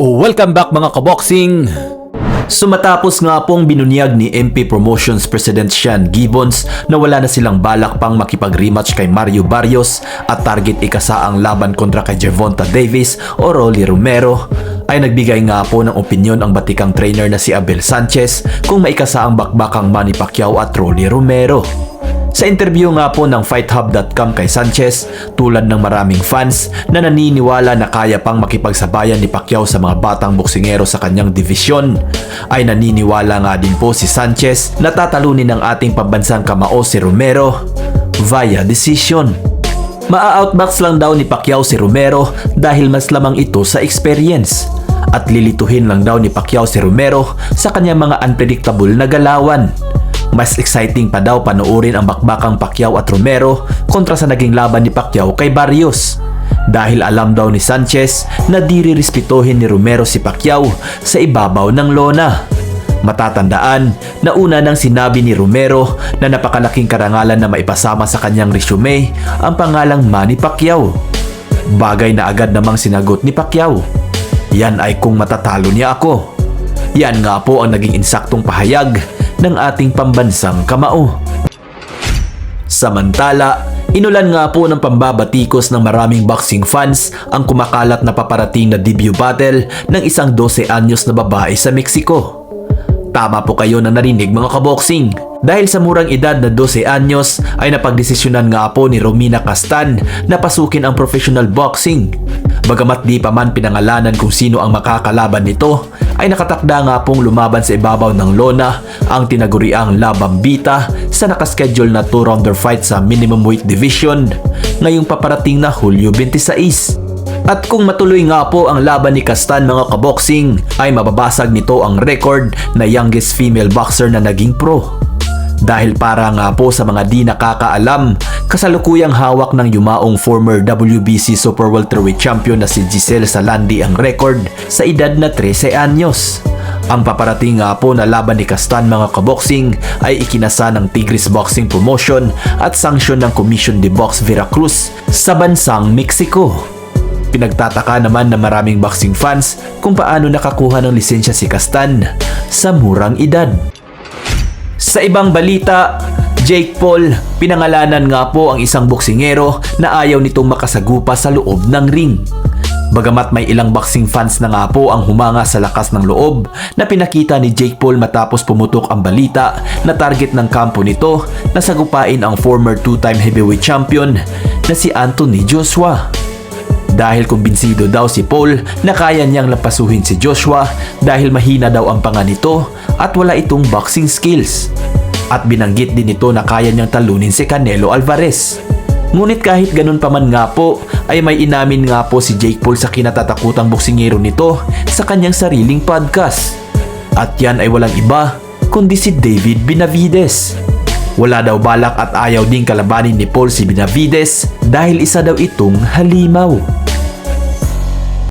Welcome back mga kaboxing! Sumatapos nga pong binunyag ni MP Promotions President Sean Gibbons na wala na silang balak pang makipag-rematch kay Mario Barrios at target ikasa ang laban kontra kay Gervonta Davis o Rolly Romero ay nagbigay nga po ng opinyon ang batikang trainer na si Abel Sanchez kung maikasa ang bakbakang Manny Pacquiao at Rolly Romero. Sa interview nga po ng FightHub.com kay Sanchez, tulad ng maraming fans na naniniwala na kaya pang makipagsabayan ni Pacquiao sa mga batang boksingero sa kanyang divisyon, ay naniniwala nga din po si Sanchez na tatalunin ng ating pambansang kamao si Romero via decision. Maa-outbox lang daw ni Pacquiao si Romero dahil mas lamang ito sa experience. At lilituhin lang daw ni Pacquiao si Romero sa kanyang mga unpredictable na galawan. Mas exciting pa daw panoorin ang bakbakang Pacquiao at Romero kontra sa naging laban ni Pacquiao kay Barrios. Dahil alam daw ni Sanchez na di rirespetuhin ni Romero si Pacquiao sa ibabaw ng lona. Matatandaan na una nang sinabi ni Romero na napakalaking karangalan na maipasama sa kanyang resume ang pangalang Manny Pacquiao. Bagay na agad namang sinagot ni Pacquiao. Yan ay kung matatalo niya ako. Yan nga po ang naging insaktong pahayag ng ating pambansang kamao. Samantala, inulan nga po ng pambabatikos ng maraming boxing fans ang kumakalat na paparating na debut battle ng isang 12 anyos na babae sa Mexico. Tama po kayo na narinig mga kaboxing. Dahil sa murang edad na 12 anyos ay napagdesisyonan nga po ni Romina Castan na pasukin ang professional boxing. Bagamat di pa man pinangalanan kung sino ang makakalaban nito, ay nakatakda nga pong lumaban sa ibabaw ng lona ang tinaguriang Labambita sa nakaschedule na 2-rounder fight sa minimum weight division ngayong paparating na Hulyo 26. At kung matuloy nga po ang laban ni Castan mga kaboxing, ay mababasag nito ang record na youngest female boxer na naging pro. Dahil para nga po sa mga di nakakaalam, kasalukuyang hawak ng yumaong former WBC Super Welterweight Champion na si Giselle Salandi ang record sa edad na 13 anyos. Ang paparating nga po na laban ni Castan mga kaboxing ay ikinasa ng Tigris Boxing Promotion at sanksyon ng Commission de Box Veracruz sa bansang Mexico. Pinagtataka naman ng maraming boxing fans kung paano nakakuha ng lisensya si Castan sa murang edad. Sa ibang balita, Jake Paul, pinangalanan nga po ang isang boksingero na ayaw nitong makasagupa sa loob ng ring. Bagamat may ilang boxing fans na nga po ang humanga sa lakas ng loob na pinakita ni Jake Paul matapos pumutok ang balita na target ng kampo nito na sagupain ang former two-time heavyweight champion na si Anthony Joshua. Dahil kumbinsido daw si Paul na kaya niyang lapasuhin si Joshua dahil mahina daw ang panga nito at wala itong boxing skills. At binanggit din ito na kaya niyang talunin si Canelo Alvarez. Ngunit kahit ganun pa man nga po, ay may inamin nga po si Jake Paul sa kinatatakutang boksingero nito sa kanyang sariling podcast. At yan ay walang iba kundi si David Benavides. Wala daw balak at ayaw ding kalabanin ni Paul si Benavides dahil isa daw itong halimaw.